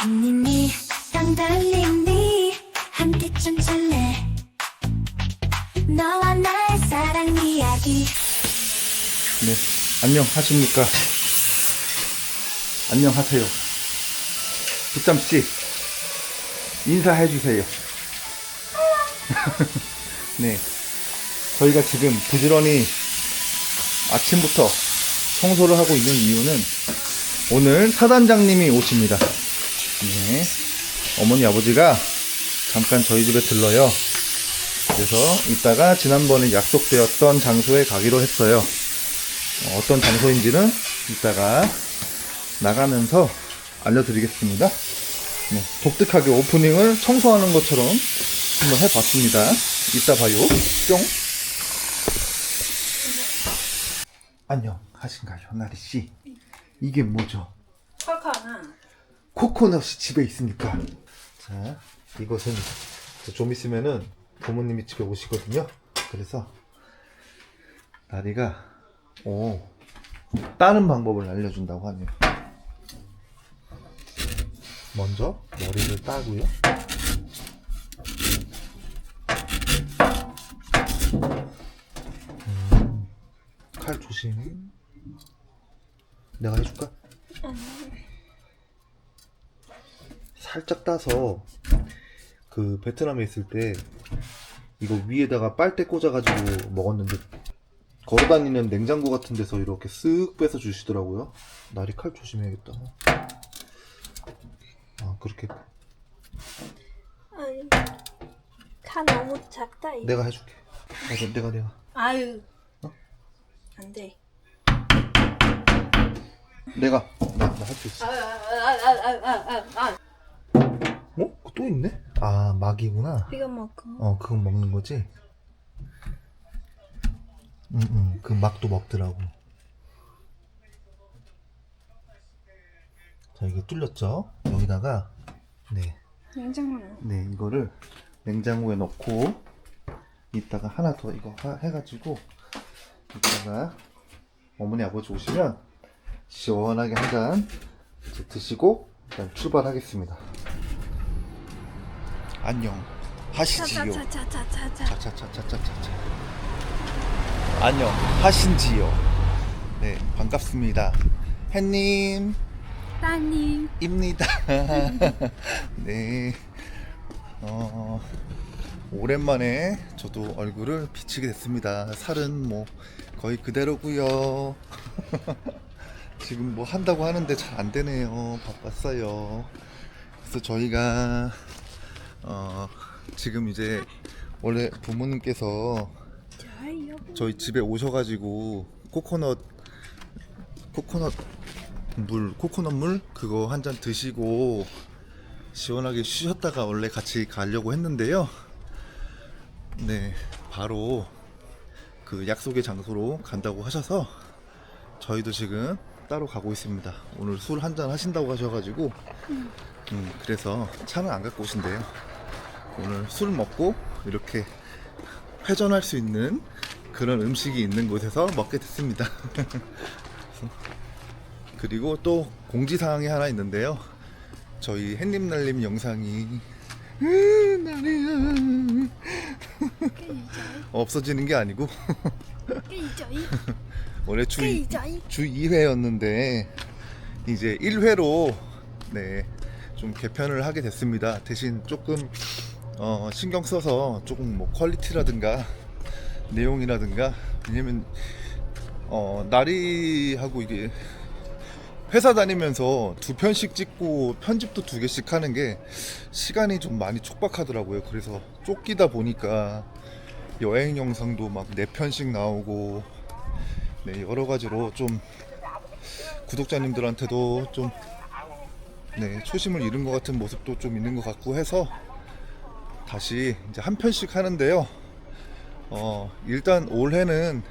햇님이 땅 달림이 한때쯤 잘래 너와 나의 사랑 이야기 네, 안녕하십니까. 안녕하세요. 부짬씨, 인사해 주세요. 네, 저희가 지금 부지런히 아침부터 청소를 하고 있는 이유는 오늘 사단장님이 오십니다. 네, 어머니 아버지가 잠깐 저희 집에 들러요. 그래서 이따가 지난번에 약속되었던 장소에 가기로 했어요. 어, 어떤 장소인지는 이따가 나가면서 알려드리겠습니다. 네, 독특하게 오프닝을 청소하는 것처럼 한번 해봤습니다. 이따 봐요. 뿅. 안녕 하신가요, 나리 씨? 이게 뭐죠? 컬컬은 코코넛이 집에 있습니까? 자, 이것은 좀 있으면은 부모님이 집에 오시거든요. 그래서 나리가 오 다른 방법을 알려준다고 하네요. 먼저 머리를 따고요. 음, 칼 조심. 내가 해줄까? 살짝 따서 그 베트남에 있을 때 이거 위에다가 빨대 꽂아가지고 먹었는데 걸어다니는 냉장고 같은 데서 이렇게 쓱 빼서 주시더라고요. 날이 칼 조심해야겠다. 아 그렇게 아니 칼 너무 작다 이거. 내가 해줄게. 내가 내가 내가 아유 어? 안돼 내가 나 할 수 있어. 아아아아아아 어? 그거 또 있네? 아 막이구나. 이거 먹고 어 그건 먹는 거지. 응응 그 막도 먹더라고. 자 이게 뚫렸죠? 여기다가 네. 냉장고는 네, 이거를 냉장고에 넣고 이따가 하나 더 이거 하- 해가지고 이따가 어머니 아버지 오시면 시원하게 한 잔 드시고 그다음 출발하겠습니다. 안녕 하시지요. 차차차차차차 차차차차차차. 안녕 하신지요. 네 반갑습니다. 햇님. 따님 입니다. 네. 어, 오랜만에 저도 얼굴을 비치게 됐습니다. 살은 뭐 거의 그대로고요. 지금 뭐 한다고 하는데 잘 안 되네요. 바빴어요. 그래서 저희가 어, 지금 이제 원래 부모님께서 저희 집에 오셔가지고 코코넛 코코넛 물 코코넛 물 그거 한 잔 드시고 시원하게 쉬셨다가 원래 같이 가려고 했는데요. 네, 바로 그 약속의 장소로 간다고 하셔서 저희도 지금 따로 가고 있습니다. 오늘 술 한 잔 하신다고 하셔가지고 음, 그래서 차는 안 갖고 오신대요. 오늘 술 먹고 이렇게 회전할 수 있는 그런 음식이 있는 곳에서 먹게 됐습니다. 그리고 또 공지사항이 하나 있는데요. 저희 햇님날님 영상이 으, 나리야 없어지는 게 아니고 원래 주, 주 2회였는데 이제 1회로 네, 좀 개편을 하게 됐습니다. 대신 조금 어, 신경 써서 조금 뭐 퀄리티라든가 내용이라든가 왜냐면 어, 나리하고 이게 회사 다니면서 두 편씩 찍고 편집도 두 개씩 하는 게 시간이 좀 많이 촉박하더라고요. 그래서 쫓기다 보니까 여행 영상도 막 네 편씩 나오고 네, 여러 가지로 좀 구독자님들한테도 좀 네, 초심을 잃은 것 같은 모습도 좀 있는 것 같고 해서 다시 이제 한 편씩 하는데요. 어, 일단 올해는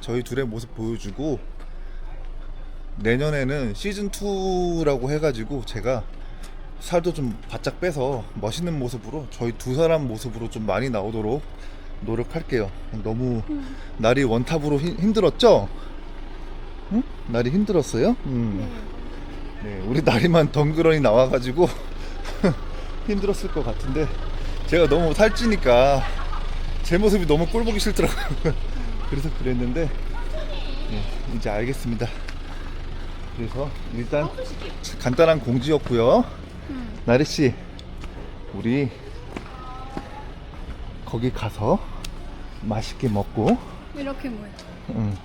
저희 둘의 모습 보여주고 내년에는 시즌 2라고 해가지고 제가 살도 좀 바짝 빼서 멋있는 모습으로 저희 두 사람 모습으로 좀 많이 나오도록 노력할게요. 너무 날이 원탑으로 힘- 힘들었죠? 응? 날이 힘들었어요? 음. 네, 우리 날이만 덩그러니 나와가지고 힘들었을 것 같은데 제가 너무 살찌니까 제 모습이 너무 꼴보기 싫더라고요. 그래서 그랬는데 예, 이제 알겠습니다. 그래서 일단 간단한 공지였고요. 나리 씨, 우리 거기 가서 맛있게 먹고 이렇게 뭐야? 응,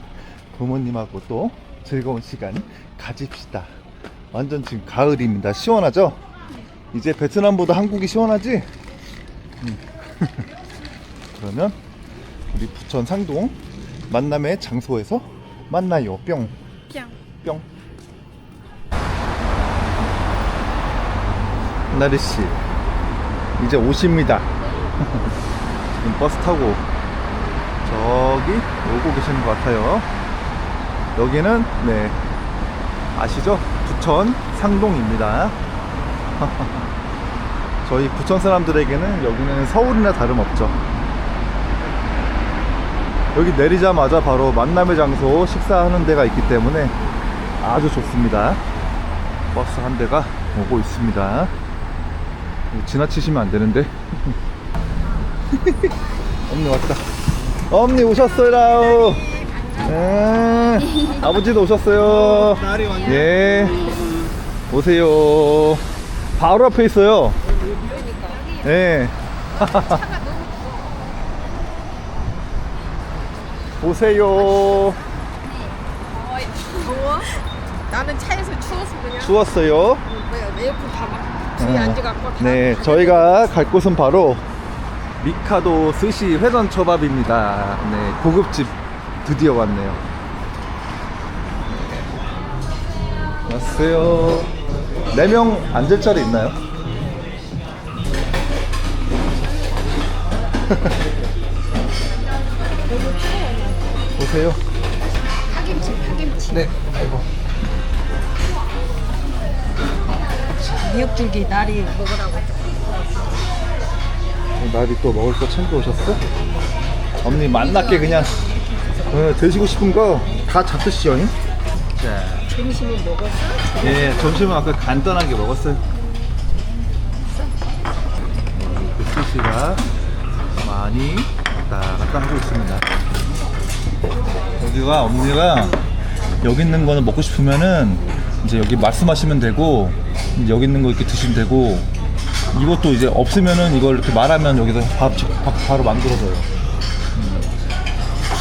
부모님하고 또 즐거운 시간 가집시다. 완전 지금 가을입니다. 시원하죠? 이제 베트남보다 한국이 시원하지? 응. 그러면 우리 부천 상동 만남의 장소에서 만나요. 뿅. 짱. 뿅. 나리 씨, 이제 오십니다. 지금 버스 타고 저기 오고 계시는 것 같아요. 여기는 네 아시죠? 부천 상동입니다. 저희 부천 사람들에게는 여기는 서울이나 다름없죠. 여기 내리자마자 바로 만남의 장소 식사하는 데가 있기 때문에 아주 좋습니다. 버스 한 대가 오고 있습니다. 지나치시면 안 되는데. 엄니 왔다. 엄니 오셨어요. 예. 아버지도 오셨어요. 예. 오세요. 바로 앞에 있어요. 예. 오세요. 더워? 나는 차에서 추워서 그냥 추웠어요. 뭐야 에어컨 닫아 뒤에 어. 앉아갖고 다 네, 저희가 갈 곳은 바로 미카도 스시 회전 초밥입니다. 네, 고급집 드디어 왔네요. 네. 왔어요. 4명 앉을 자리 있나요? 오세요. 파김치 파김치 네, 아이고. 미역줄기 날이 먹으라고 날이 또 먹을 거 챙겨 오셨어? 언니 만났게 그냥 어, 드시고 싶은 거 다 잡수시오. 잉? 자, 점심은 먹었어? 예, 점심은 아까 간단하게 먹었어요. 그 스시가 많이 왔다 갔다 하고 있습니다. 여기가 언니가 여기 있는 거는 먹고 싶으면은 이제 여기 말씀하시면 되고 여기 있는 거 이렇게 드시면 되고 이것도 이제 없으면은 이걸 이렇게 말하면 여기서 바, 바, 바로 만들어줘요. 음.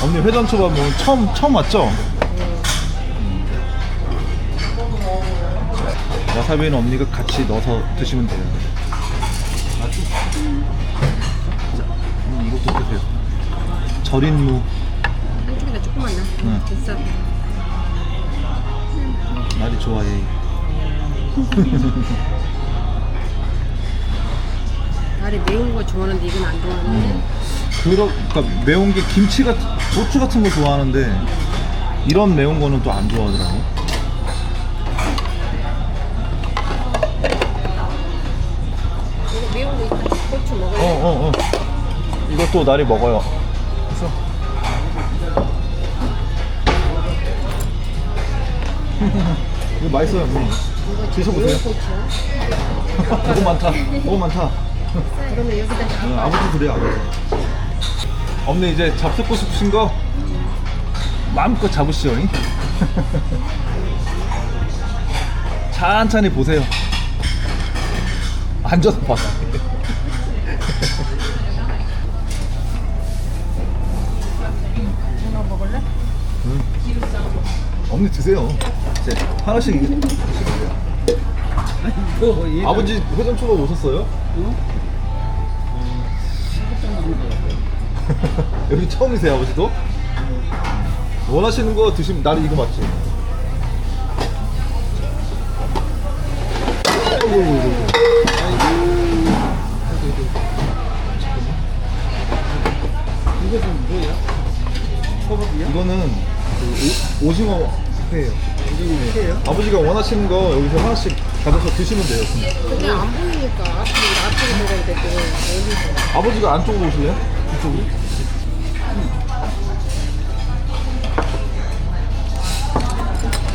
언니 회전초밥 뭐 처음 처음 왔죠? 음. 와사비는 언니가 같이 넣어서 드시면 돼요. 절인 무. 한쪽에다 조금만 나 응. 됐어 날이 좋아해. 날이 매운 거 좋아하는데 이건 안 좋아하네 그러, 그러니까 매운 게 김치 같은 고추 같은 거 좋아하는데 이런 매운 거는 또 안 좋아하더라고. 이거 매운 거 있다 고추 어, 먹어야 어, 어. 이것도 날이 먹어요. 이거 맛있어요, 언니. 드셔보세요. 고추 너무 많다. 너무 많다. 그러면 여기다 어, 아버지 그래요, 아버지. 언니 이제 잡수고 싶으신 거 마음껏 잡으시오. 잉? 천천히 보세요. 앉아서 봐. 언니 드세요. 이제 하나씩 드시면 돼요. 아버지 회전 초밥 오셨어요? 여기 처음이세요, 아버지도? 원하시는 거 드시면 나는 이거 맞지? 아이고, 아이고, 아이고. 이거는 그 오, 오징어 회예요. 아버지가 원하시는 거 여기서 하나씩 가져서 드시면 돼요. 근데 안 보이니까 앞으로 앞으로 먹어야 되고 어디서 아버지가 안쪽으로 오실래요? 이쪽으로?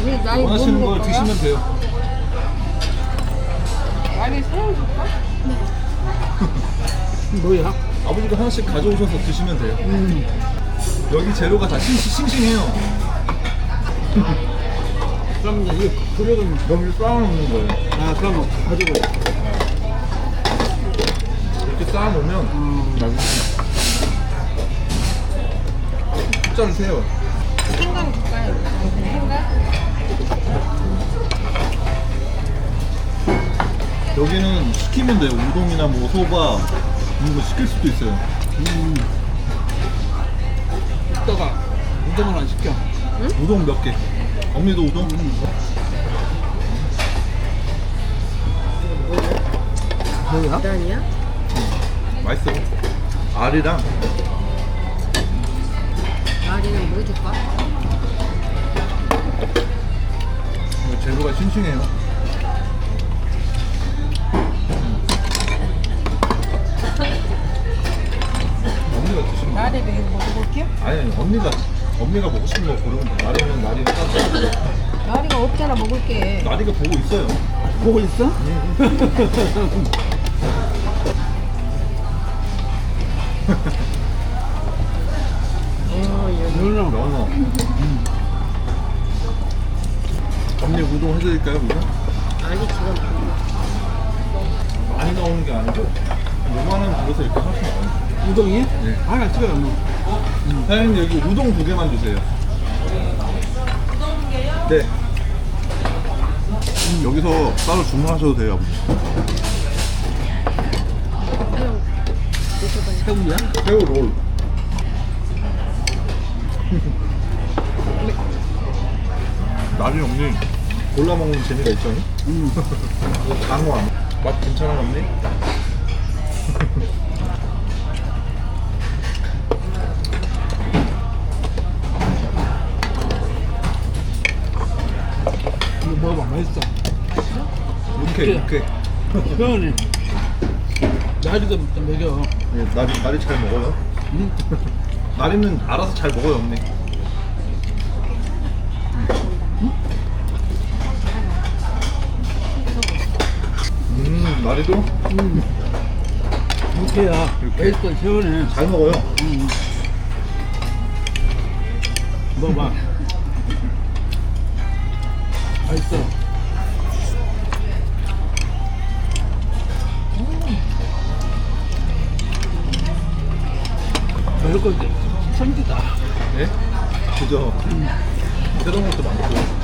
우리 나이 원하시는 못걸 먹어요? 드시면 돼요. 아니 사용 줄까? 네. 뭐야? 아버지가 하나씩 가져오셔서 드시면 돼요. 여기 재료가 다 싱, 싱싱해요. 그럼 이제 이 그릇은 여기 쌓아놓는 거예요. 아 그럼 가지고 이렇게 쌓아놓으면 음. 나중에 숫자를 세요. 생강 줄까요? 생강? 여기는 시키면 돼요. 우동이나 뭐 소바 이런 거 시킬 수도 있어요. 음. 이따가 우동을 안 시켜. 우동 몇 개? 언니도 우동? 뭐야? 계란이야? 맛있어. 알이랑 아리는 뭐 줄까? 이거 재료가 싱싱해요. 언니가 드시는 거 이거 먹어볼게요? 아니 아니, 언니가 언니가 먹고 싶은 거 고르면 돼. 나리는 나리는 따서 나리가 없잖아 나리가 보고 있어요. 보고 있어? 어, 연어. 연어. 언니 우동 해드릴까요 우동? 아니 지금 많이 나오는 게 아니고 요만한 그릇에 이렇게 하나씩 나와요. 우동이? 네. 하나 찍어요 뭐. 사장님 여기 우동 두 개만 주세요. 네. 음, 여기서 따로 주문하셔도 돼요, 아버지. 새우야? 새우 롤. 나중에 언니 골라 먹는 재미가 있죠? 음. 안. 맛 괜찮아 언니? 육회 육회. 시원해. 나리도 좀 먹여. 네, 나리 나리 잘 먹어요. 응? 나리는 알아서 잘 먹어요 언니. 음 나리도 음. 육회야. 육회? 맛있어 시원해. 잘 먹어요. 음. 먹어봐. 맛있어. 먹을 건데 천지다. 예? 그죠. 새로운 것도 많고.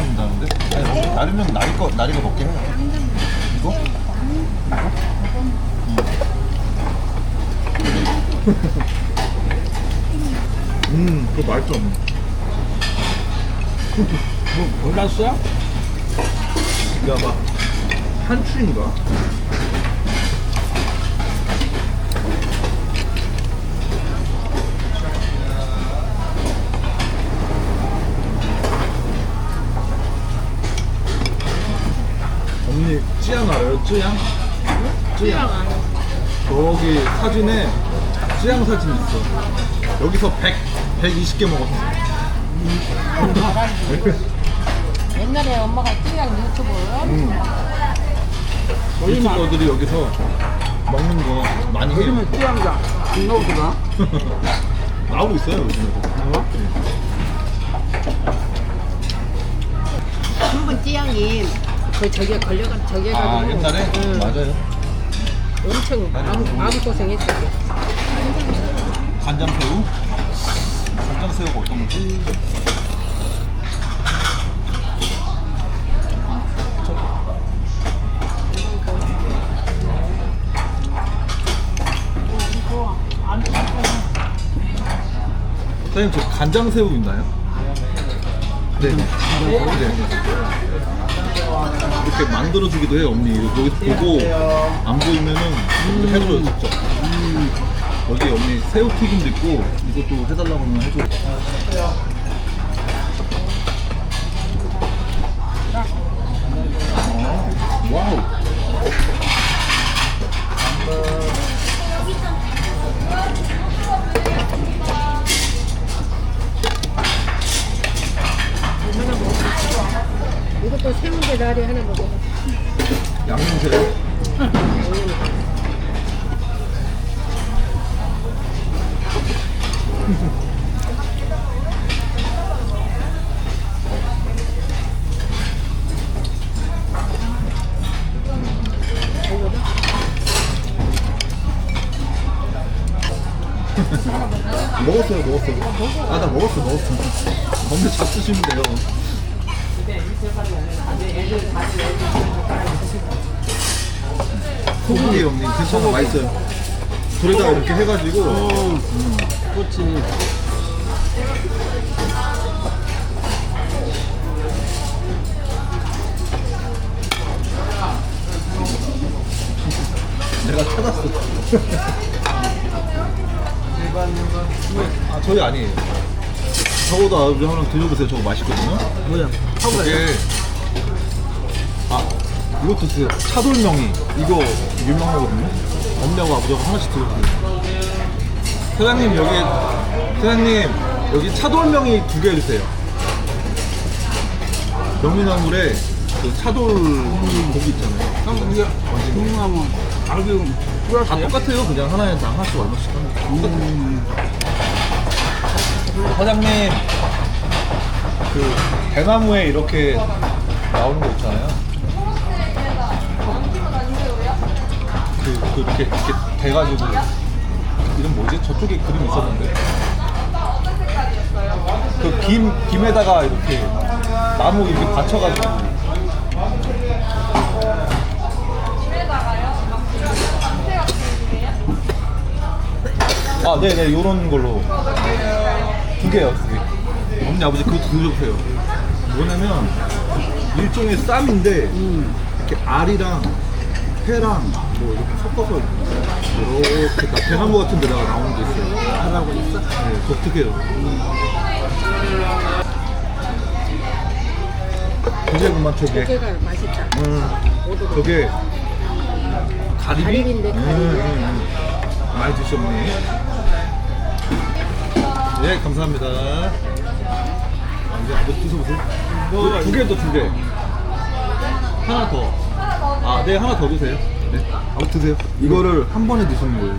먹는다는데? 아니, 나리는 나리 거 나리가 먹게 해. 이거? 음, 그거 맛있어. 뭐 골랐어? 이게 아마 한추인가? 찌양 알아요? 찌양? 찌양 저기 사진에 찌양 사진 있어 여기서 100, 120개 먹었어 옛날에 엄마가 찌양 유튜브 음. 유튜버들이 여기서 먹는 거 많이 해요 요즘에 찌양자 안 나오더라. 나오고 있어요 요즘에도 나와? 사장 님그 저기에 걸려가 저기에 아 가지고 옛날에 응, 맞아요. 엄청 마음 마음 고생했어요. 간장새우. 간장새우가 어떤 거지? 사장님 저 간장새우 있나요? 네. 네. 이렇게 만들어주기도 해요 언니. 여기서 보고 안 보이면은 해줘요 직접. 여기 언니 새우 튀김도 있고 이것도 해달라고 하면 해줘 아, 와우 새우인데 나리 하나 먹어. 양념새우 먹었어요 먹었어 아나 먹었어 먹었어. 건배 잡수시면 돼요 소고기 형님 괜찮아 맛있어요. 불에다 이렇게 해가지고. 음, 꽃이 내가 찾았어. 아 저희 아니에요. 저거도 아버지 하나 드셔보세요. 저거 맛있거든요. 뭐야? 저게 아 이것도 드세요. 차돌명이. 이거 유명하거든요. 엄냐고 아버지가 하나씩 드셔보세요. 사장님 여기 사장님 여기 차돌명이 두 개 주세요. 명이나물에 그 차돌 고기 있잖아요. 형 이게 궁금하면 가격 다? 똑같아요. 그냥 하나에 당 하나씩 얼마씩 거 음, 사장님 그 대나무에 이렇게 나오는 거 있잖아요. 그, 그 이렇게 이렇게 돼가지고 이름 뭐지? 저쪽에 그림 있었는데 그 김 김에다가 이렇게 나무 이렇게 받쳐가지고 아 네네 요런 걸로 두 개요, 두 개. 어머니 아버지 그거 드셔보세요. 뭐냐면 일종의 쌈인데 이렇게 알이랑 회랑 뭐 이렇게 섞어서 이렇게 나 대나무 같은 데다가 나오는 게 있어요. 하라고 있어? 네, 독특해요. 조개구만 조개. 깨가 맛있다. 음, 저게 가리비? 가리비인데, 가리비. 음, 음. 많이 드셨네. 예, 감사합니다. 이제 한번 드셔보세요. 두 개도 두 개. 하나 더. 아, 네, 하나 더 드세요. 네. 한번 드세요. 이거를 한 번에 드시는 거예요.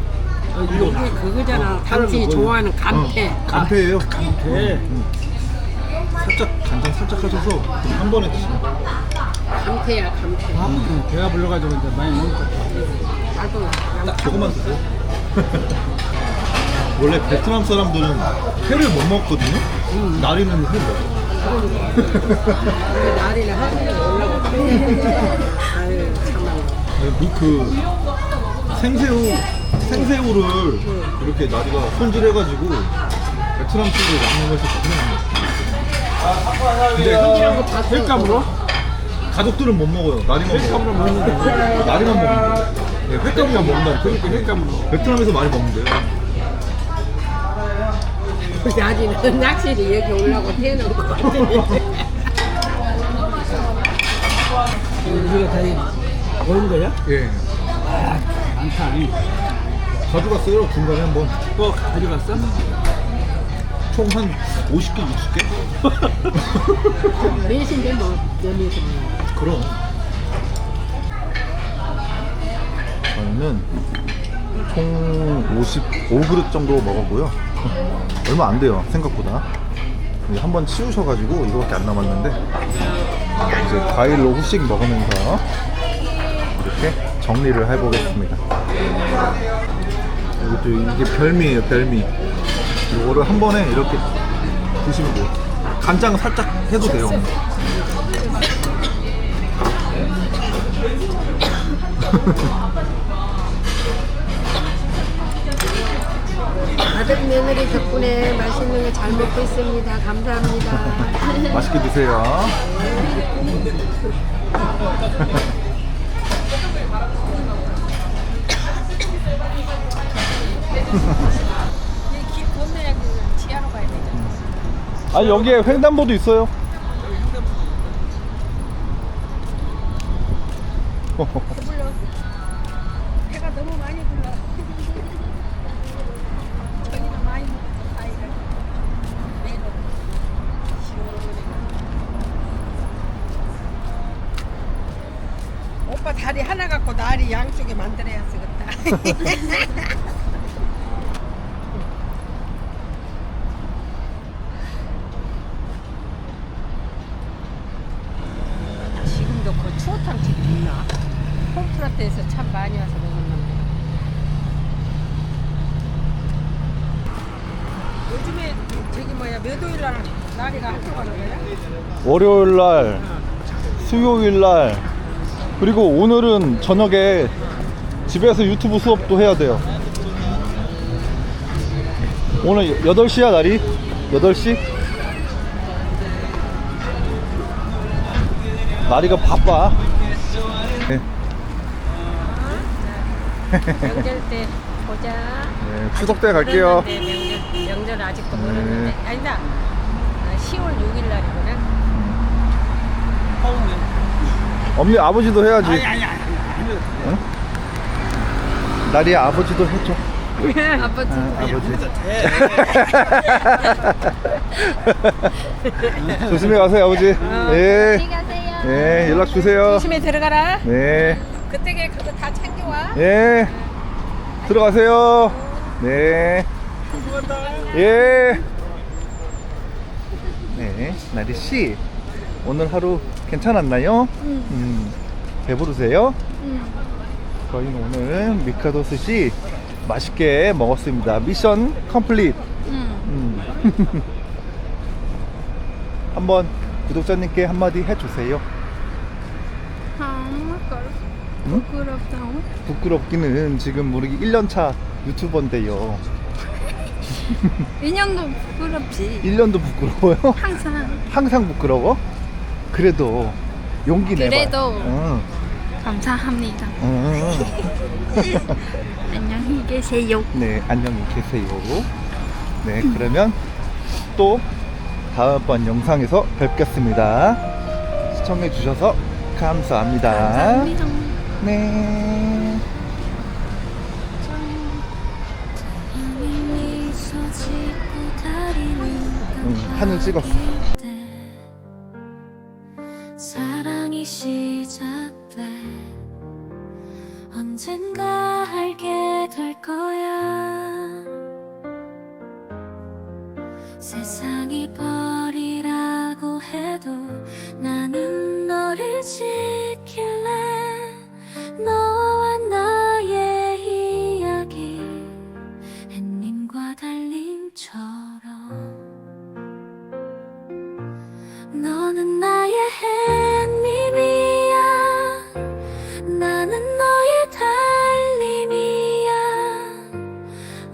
이게 그거잖아. 당신이 좋아하는 감태. 어, 간패예요. 간패. 음, 음. 살짝 간장 살짝 하셔서 그럼 한 번에 드시면 돼요. 감태야 감태. 아, 배가 불러가지고 이제 많이 먹을 것 같아. 나도 딱 저것만 드세요. 원래 베트남 사람들은 회를 못 먹거든요. 나리는 회 먹어. 나리는 한국에 올라고. 아유. 그, 그 생새우 생새우를 이렇게 나리가 손질해가지고 베트남 쪽으로 양념해서 해놓는 근데 손질한 거 봤어. 횟감으로? 가족들은 못 먹어요. 나리만 횟감으로 먹어요. 먹는데. 나리만 먹는 거예요. 네, 횟감만 먹는다니까. 그러니까 횟감으로. 베트남에서 많이 먹는데요. 나리는 낚시를 여기 올라고 태우는 거 같아. 우리가 다 먹은 거야? 예. 많다. 아니. 가져갔어요. 중간에 한번. 또 가져갔어? 총 한 50개, 60개? 몇인데 뭐 연이서. 그럼. 저희는 총 55그릇 정도 먹었고요. 얼마 안 돼요, 생각보다. 한 번 치우셔가지고 이거밖에 안 남았는데 이제 과일로 후식 먹으면서 이렇게 정리를 해보겠습니다. 이것도 이게 별미예요, 별미. 이거를 한 번에 이렇게 드시면 돼요. 간장 살짝 해도 돼요. 아들 며느리 덕분에 맛있는 거 잘 먹고 있습니다. 감사합니다. 맛있게 드세요. 길 건너야 그 지하로 가야 되잖아. 아니 여기에 횡단보도 있어요. 오빠 다리 하나 갖고 나리 양쪽에 만들어야 쓰겠다. 지금도 그 추어탕 집이 있나? 홈플러트에서 참 많이 와서 먹었는데. 요즘에 저기 뭐야 몇 호일 날 날이가 학교 가는 거야? 월요일 날, 수요일 날, 그리고 오늘은 저녁에 집에서 유튜브 수업도 해야 돼요. 오늘 8시야, 날이? 8시? 날이가 바빠. 네, 명절 때 보자. 네, 추석 때 갈게요. 명절, 명절 아직도 네. 모르는데 아니다. 아, 10월 6일 날이구나. 엄니 아버지도 해야지. 아니 아니 아니. 응? 날이 아버지도 해줘. 아버지. 아, 아버지. 조심히 가세요, 아버지. 예. 가세요. 예, 연락 주세요. 조심히 들어가라. 네. 그때게 그거 다 챙겨와. 예. 들어가세요. 네. 예. 네, 나리 씨. 오늘 하루 괜찮았나요? 음. 배부르세요? 저희는 오늘 미카도 스시 맛있게 먹었습니다. 미션 컴플릿. 음. 한번 구독자님께 한마디 해주세요. 아, 응? 부끄럽다고? 부끄럽기는 지금 우리 1년차 유튜버인데요. 2년도 부끄럽지. 1년도 부끄러워요? 항상. 항상 부끄러워? 그래도 용기 내봐. 그래도. 응. 감사합니다. 응. 안녕히 계세요. 네, 안녕히 계세요. 네, 그러면 또 다음번 영상에서 뵙겠습니다. 시청해 주셔서 감사합니다. 감사합니다. 네. 짓고 다리는 사진 찍었어.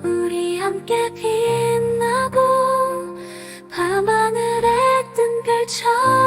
우리 함께 빛나고 밤하늘에 뜬 별처럼